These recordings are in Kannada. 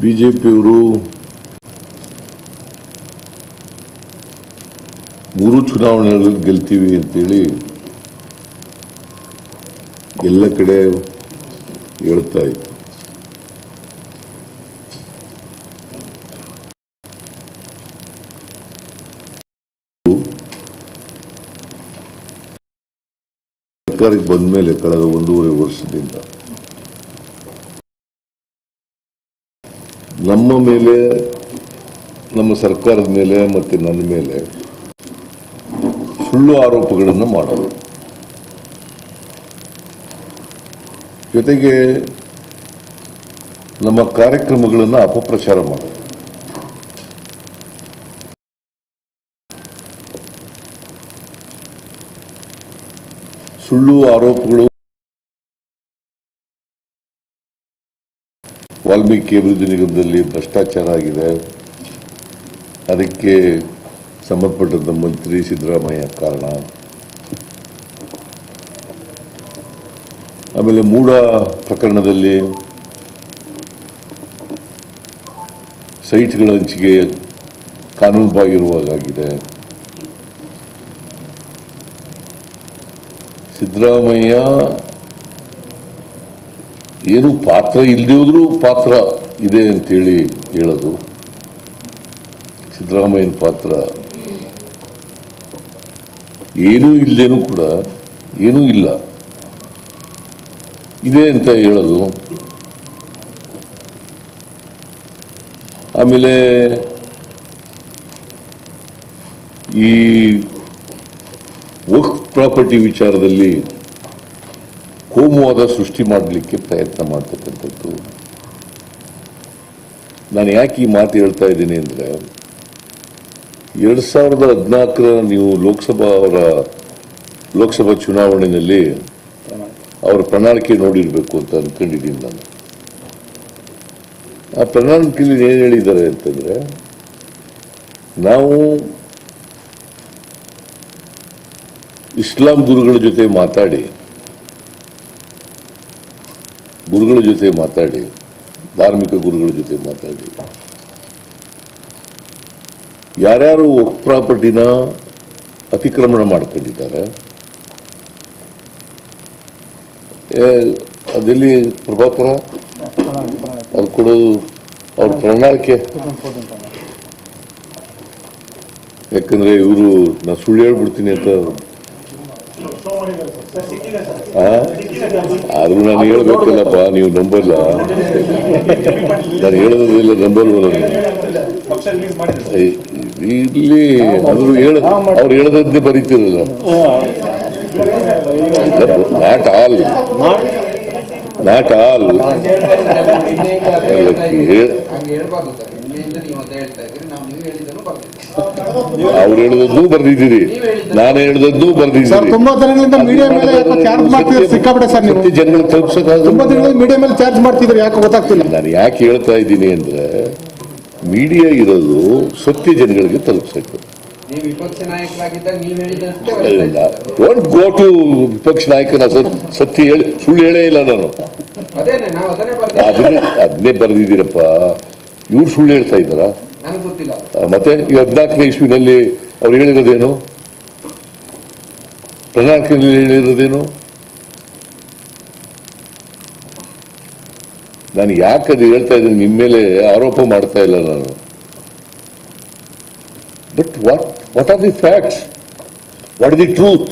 ಬಿಜೆಪಿಯವರು ಮೂರು ಚುನಾವಣೆಗಳಲ್ಲಿ ಗೆಲ್ತೀವಿ ಅಂತೇಳಿ ಎಲ್ಲ ಕಡೆ ಹೇಳ್ತಾ ಇತ್ತು ಸರ್ಕಾರಕ್ಕೆ ಬಂದ ಮೇಲೆ ಕಳೆದ ಒಂದೂವರೆ ವರ್ಷದಿಂದ ನಮ್ಮ ಮೇಲೆ, ನಮ್ಮ ಸರ್ಕಾರದ ಮೇಲೆ ಮತ್ತೆ ನನ್ನ ಮೇಲೆ ಸುಳ್ಳು ಆರೋಪಗಳನ್ನು ಮಾಡೋದು ಜೊತೆಗೆ ನಮ್ಮ ಕಾರ್ಯಕ್ರಮಗಳನ್ನು ಅಪಪ್ರಚಾರ ಮಾಡೋದು ಸುಳ್ಳು ಆರೋಪಗಳು ವಾಲ್ಮೀಕಿ ಅಭಿವೃದ್ಧಿ ನಿಗಮದಲ್ಲಿ ಭ್ರಷ್ಟಾಚಾರ ಆಗಿದೆ. ಅದಕ್ಕೆ ಸಂಬಂಧಪಟ್ಟಂತ ಮಂತ್ರಿ ಸಿದ್ದರಾಮಯ್ಯ ಕಾರಣ. ಆಮೇಲೆ ಮೂಡ ಪ್ರಕರಣದಲ್ಲಿ ಸೈಟ್ಗಳ ಹಂಚಿಕೆ ಕಾನೂನುಬಾಹಿರವಾಗಿದೆ. ಸಿದ್ದರಾಮಯ್ಯ ಏನು ಪಾತ್ರ ಇಲ್ಲದಿದ್ರೂ ಪಾತ್ರ ಇದೆ ಅಂತೇಳಿ ಹೇಳೋದು. ಸಿದ್ದರಾಮಯ್ಯನ ಪಾತ್ರ ಏನೂ ಇಲ್ದೇನೂ ಕೂಡ ಏನೂ ಇಲ್ಲ. ಇದೆ ಅಂತ ಹೇಳೋದು. ಆಮೇಲೆ ಈ ವರ್ಕ್ ಪ್ರಾಪರ್ಟಿ ವಿಚಾರದಲ್ಲಿ ಕೋಮುವಾದ ಸೃಷ್ಟಿ ಮಾಡಲಿಕ್ಕೆ ಪ್ರಯತ್ನ ಮಾಡ್ತಕ್ಕಂಥದ್ದು. ನಾನು ಯಾಕೆ ಈ ಮಾತು ಹೇಳ್ತಾ ಇದ್ದೀನಿ ಅಂದರೆ, ಎರಡು ಸಾವಿರದ ಹದಿನಾಲ್ಕರ ನೀವು ಲೋಕಸಭಾ ಅವರ, ಲೋಕಸಭಾ ಚುನಾವಣೆಯಲ್ಲಿ ಅವರ ಪ್ರಣಾಳಿಕೆ ನೋಡಿರಬೇಕು ಅಂತ ಅಂದ್ಕೊಂಡಿದ್ದೀನಿ ನಾನು. ಆ ಪ್ರಣಾಳಿಕೆಯಲ್ಲಿ ಏನು ಹೇಳಿದ್ದಾರೆ ಅಂತಂದರೆ, ನಾವು ಇಸ್ಲಾಂ ಗುರುಗಳ ಜೊತೆ ಮಾತಾಡಿ ಗುರುಗಳ ಜೊತೆ ಮಾತಾಡಿ, ಧಾರ್ಮಿಕ ಗುರುಗಳ ಜೊತೆ ಮಾತಾಡಿ ಯಾರ್ಯಾರು ಪ್ರಾಪರ್ಟಿನ ಅತಿಕ್ರಮಣ ಮಾಡ್ಕೊಂಡಿದ್ದಾರೆ ಅದೆಲ್ಲಿ ಪ್ರಭಾಕರ ಅದು ಕೊಡೋದು, ಅವ್ರ ಪ್ರಣಾಳಿಕೆ ಯಾಕಂದ್ರೆ ಇವರು ನಾ ಸುಳ್ಳು ಹೇಳ್ಬಿಡ್ತೀನಿ ಅಂತ? ಆದ್ರೂ ನಾನು ಹೇಳ್ಬೇಕಲ್ಲಪ್ಪ ನೀವು ನಂಬಲ್ಲ. ನಾನು ಹೇಳೋದಿಲ್ಲ ನಂಬಲ್ಲ. ಇಲ್ಲಿ ಆದ್ರೂ ಹೇಳ. ಅವ್ರು ಹೇಳದಂತೆ ಬರೀತಿರಲ್ಲ. ನಾಟ್ ಆಲ್ ನಾಟ್ ಆಲ್ ಹೇಳ ಹೇಳ್ಬಾರ್ದು ಸರ್ ನಿನ್ನೆಯಿಂದ ನೀವು ಅಂತ ಹೇಳ್ತಾ ಇದ್ದೀರಿ ನಾವು ನೀವು ಹೇಳಿದ್ದನ್ನು ಬರ್ತೀವಿ ಅವ್ರು ಹೇಳಿದ್ದು ಬರ್ದಿದ್ದೀರಿ. ನಾನು ಹೇಳಿದ್ದು ಬರ್ದಿದ್ದೀನಿ ತುಂಬಾ ದಿನಗಳಿಂದ ಮೀಡಿಯಾ ಮೇಲೆ ಯಾಕೋ ಚಾರ್ಜ್ ಮಾಡ್ತಿದ್ರೆ ಸಿಕ್ಕಾಬಿಟ್ಟೆ ಸರ್ ನೀವು. ಸತ್ಯ ಜನಗಳು ತುಂಬಾ ದಿನಗಳಿಂದ ಮೀಡಿಯಾ ಮೇಲೆ ಚಾರ್ಜ್ ಮಾಡ್ತಿದ್ರೆ ಯಾಕೆ ಗೊತ್ತಾಗ್ತಿಲ್ಲ. ನಾನು ಯಾಕೆ ಹೇಳ್ತಾ ಇದ್ದೀನಿ ಅಂದ್ರೆ ಮೀಡಿಯಾ ಇರೋದು ಸತ್ಯ ಜನಗಳಿಗೆ ತಲುಪಿಸಬೇಕು. ಡೋಂಟ್ ಗೋ ಟು ವಿಪಕ್ಷ ನಾಯಕನ ಸತ್- ಸತ್ಯ ಹೇಳಿ ಸುಳ್ಳು ಹೇಳೇ ಇಲ್ಲ ನಾನು. ಅದನ್ನೇ ಬರ್ದಿದ್ದೀರಪ್ಪ ಅದನ್ನೇ ಅದನ್ನೇ ಇವ್ರು ಸುಳ್ಳು ಹೇಳ್ತಾ ಇದ್ದಾರಾ? ಮತ್ತೆ ಈ ಹದಿನಾಲ್ಕನೇ ಇಸ್ವಿನಲ್ಲಿ ಅವ್ರು ಹೇಳಿರೋದೇನು? ಪ್ರಣಾಳಿಕೆಯಲ್ಲಿ ಹೇಳಿರೋದೇನು? ನಾನು ಯಾಕೆ ಅದು ಹೇಳ್ತಾ ಇದ್ದೀನಿ ನಿಮ್ಮ ಮೇಲೆ ಆರೋಪ ಮಾಡ್ತಾ ಇಲ್ಲ ನಾನು. But what what are the facts what the truth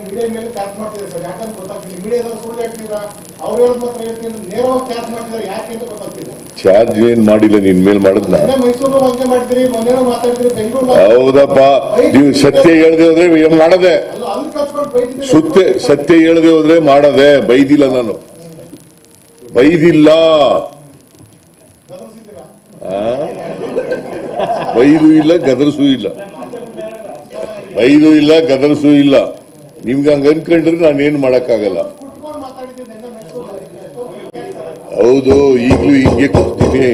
media ಮೇಲೆ ಚಾರ್ಜ್ ಮಾಡ್ತಿದ್ದಾರೆ ಸರ್ ಯಾಕಂತ ಗೊತ್ತಾಗ್ತಿಲ್ಲ. ಮೀಡಿಯಾದಲ್ಲಿ ಸುಳ್ಳು ಹೇಳ್ತೀರಾ ಅವ್ರು ಹೇಳೋದು ಮಾತ್ರ ಹೇಳ್ತೀನಿ. ನೇರವಾಗಿ ಚಾರ್ಜ್ ಮಾಡ್ತಿದ್ದಾರೆ ಯಾಕೆ ಅಂತ ಗೊತ್ತಾಗ್ತಿಲ್ಲ. ಚಾರ್ಜ್ ಏನ್ ಮಾಡಿಲ್ಲ ನಿನ್ ಮೇಲ್ ಮಾಡಿದ್ನ? ಮೊನ್ನೆ ಮೈಸೂರು ಹಂಗೆ ಮಾಡಿದ್ರಿ ಮೊನ್ನೆ ಮಾತಾಡಿದ್ರಿ ಬೆಂಗಳೂರು ಹೌದಪ್ಪ. ನೀವು ಸತ್ಯ ಹೇಳದೆ ಹೋದ್ರೆ ಏನ್ ಮಾಡದೆ? ಸುತ್ತೆ ಸತ್ಯ ಹೇಳದೆ ಹೋದ್ರೆ ಮಾಡದೆ? ಬೈದಿಲ್ಲ ನಾನು. ಬೈದಿಲ್ಲ? ಬೈದು ಇಲ್ಲ ಗದರಿಸೂ ಇಲ್ಲ. ಬೈದು ಇಲ್ಲ ಗದರಿಸೂ ಇಲ್ಲ. ನಿಮ್ಗೆ ಹಂಗ ಅನ್ಕೊಂಡ್ರೆ ನಾನೇನು ಮಾಡಕ್ಕಾಗಲ್ಲ. ಹೌದು, ಈಗಲೂ ಹಿಂಗೆ ಕೊಡ್ತೀನಿ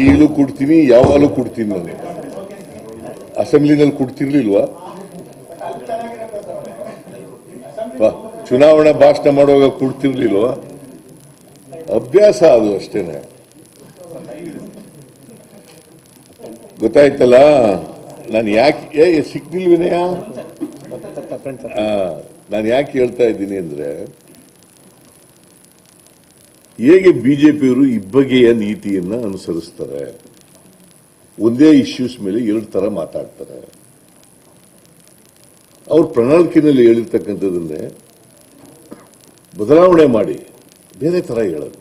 ಈಗಲೂ ಕೊಡ್ತೀನಿ, ಯಾವಾಗಲೂ ಕೊಡ್ತೀನಿ ನಾನು. ಅಸೆಂಬ್ಲಿನಲ್ಲಿ ಕೊಡ್ತಿರ್ಲಿಲ್ವಾ? ಚುನಾವಣಾ ಭಾಷಣ ಮಾಡುವಾಗ ಕೊಡ್ತಿರ್ಲಿಲ್ವಾ? ಅಭ್ಯಾಸ ಅದು ಅಷ್ಟೇನೆ. ಗೊತ್ತಾಯ್ತಲ್ಲ? ನಾನು ಯಾಕೆ ಏ ಸಿಕ್ಕಿಲ್ ವಿನಯ? ನಾನು ಯಾಕೆ ಹೇಳ್ತಾ ಇದ್ದೀನಿ ಅಂದ್ರೆ, ಹೇಗೆ ಬಿಜೆಪಿಯವರು ಇಬ್ಬಗೆಯ ನೀತಿಯನ್ನ ಅನುಸರಿಸ್ತಾರೆ? ಒಂದೇ ಇಶ್ಯೂಸ್ ಮೇಲೆ ಎರಡು ತರ ಮಾತಾಡ್ತಾರೆ. ಅವ್ರ ಪ್ರಣಾಳಿಕೆಯಲ್ಲಿ ಹೇಳಿರ್ತಕ್ಕಂಥದ್ದನ್ನೇ ಬದಲಾವಣೆ ಮಾಡಿ, ಬೇರೆ ತರ ಹೇಳೋದು.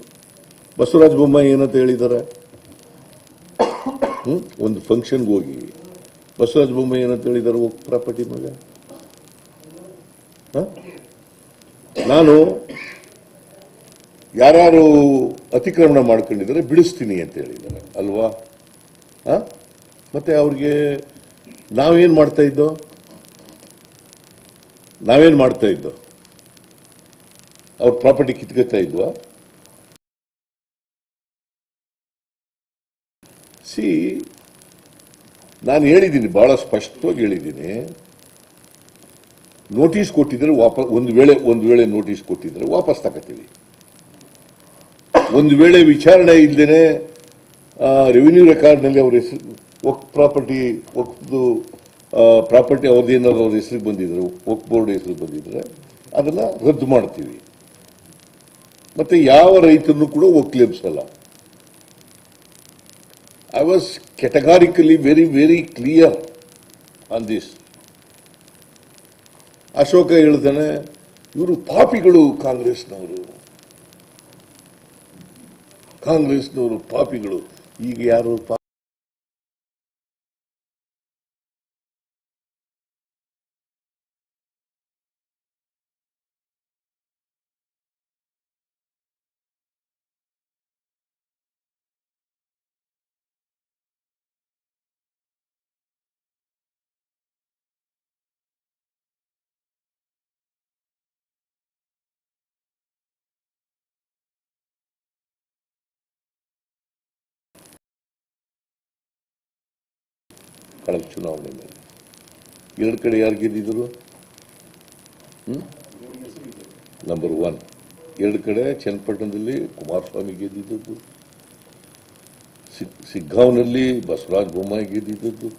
ಬಸವರಾಜ ಬೊಮ್ಮಾಯಿ ಏನಂತ ಹೇಳಿದ್ದಾರೆ? ಒಂದು ಫಂಕ್ಷನ್ಗೆ ಹೋಗಿ. ಬಸವರಾಜ ಬೊಮ್ಮಾಯಿ ಏನಂತ ಹೇಳಿದಾರೆ ಹೋಗಿ ಪ್ರಾಪರ್ಟಿ ಮಗ? ನಾನು ಯಾರು ಅತಿಕ್ರಮಣ ಮಾಡ್ಕೊಂಡಿದ್ದಾರೆ, ಬಿಡಿಸ್ತೀನಿ ಅಂತ ಹೇಳಿದ್ದಾರೆ ಅಲ್ವಾ? ಮತ್ತೆ ಅವ್ರಿಗೆ ನಾವೇನ್ ಮಾಡ್ತಾ ಇದ್ದೋ? ನಾವೇನ್ ಮಾಡ್ತಾ ಇದ್ದೋ? ಅವ್ರ ಪ್ರಾಪರ್ಟಿ ಕಿತ್ಕೊತಾ ಇದ್ವಾ? ಸಿ ನಾನು ಹೇಳಿದ್ದೀನಿ, ಬಹಳ ಸ್ಪಷ್ಟವಾಗಿ ಹೇಳಿದ್ದೀನಿ. ನೋಟಿಸ್ ಕೊಟ್ಟಿದ್ರೆ ವಾಪಸ್ ಒಂದು ವೇಳೆ ಒಂದು ವೇಳೆ ನೋಟಿಸ್ ಕೊಟ್ಟಿದ್ರೆ ವಾಪಸ್ ತಗೋತೀವಿ. ಒಂದು ವೇಳೆ ವಿಚಾರಣೆ ಇಲ್ಲದೇನೆ ರೆವಿನ್ಯೂ ರೆಕಾರ್ಡ್ನಲ್ಲಿ ಅವ್ರ ಹೆಸರು ಒಕ್ ಪ್ರಾಪರ್ಟಿ ಒಕ್ದು ಪ್ರಾಪರ್ಟಿ ಅವ್ರದ್ದು ಏನಾದ್ರು ಅವ್ರ ಹೆಸರಿಗೆ ಬಂದಿದ್ರೆ ಒಕ್ ಬೋರ್ಡ್ ಹೆಸರಿಗೆ ಬಂದಿದ್ರೆ, ಅದನ್ನ ರದ್ದು ಮಾಡ್ತೀವಿ. ಮತ್ತೆ ಯಾವ ರೈತರನ್ನು ಕೂಡ ಒಕ್ಲೇಬ್ಸಲ್ಲ I was categorically very very clear on this. Ashoka ಹೇಳ್ತಾನೆ, ಇವರು ಪಾಪಿಗಳು ಕಾಂಗ್ರೆಸ್ನವರು ಕಾಂಗ್ರೆಸ್ನವರು ಪಾಪಿಗಳು ಈಗ ಯಾರು ಪಾ- ಕಳೆದ ಚುನಾವಣೆಯಲ್ಲಿ ಎರಡು ಕಡೆ ಯಾರು ಗೆದ್ದಿದ್ರು? ನಂಬರ್ ಒನ್ ಎರಡು ಕಡೆ ಚನ್ನಪಟ್ಟಣದಲ್ಲಿ ಕುಮಾರಸ್ವಾಮಿ ಗೆದ್ದಿದ್ದದ್ದು. ಸಿಗ್ಗಾಂವ್ನಲ್ಲಿ ಬಸವರಾಜ ಬೊಮ್ಮಾಯಿ ಗೆದ್ದಿದ್ದದ್ದು.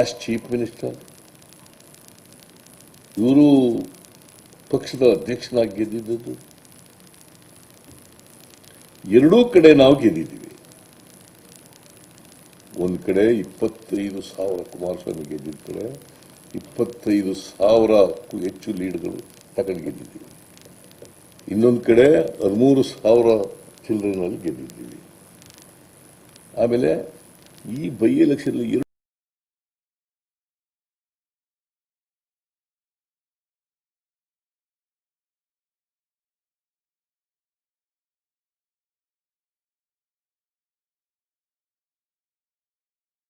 ಆಸ್ ಚೀಫ್ ಮಿನಿಸ್ಟರ್ ಇವರು ಪಕ್ಷದ ಅಧ್ಯಕ್ಷನಾಗಿ ಗೆದ್ದಿದ್ದದ್ದು. ಎರಡೂ ಕಡೆ ನಾವು ಗೆದ್ದಿದ್ದೀವಿ. ಒಂದ್ ಕಡೆ ಇಪ್ಪತ್ತೈದು ಸಾವಿರ ಕುಮಾರಸ್ವಾಮಿ ಗೆದ್ದಿದ್ದ ಕಡೆ ಇಪ್ಪತ್ತೈದು ಸಾವಿರಕ್ಕೂ ಹೆಚ್ಚು ಲೀಡ್ಗಳು ತಗೊಂಡು ಗೆದ್ದಿದ್ದೀವಿ. ಇನ್ನೊಂದು ಕಡೆ ಹದಿಮೂರು ಸಾವಿರ ಚಿಲ್ಡ್ರನ್ನಲ್ಲಿ ಗೆದ್ದಿದ್ದೀವಿ. ಆಮೇಲೆ ಈ ಬೈ ಎಲೆಕ್ಷನ್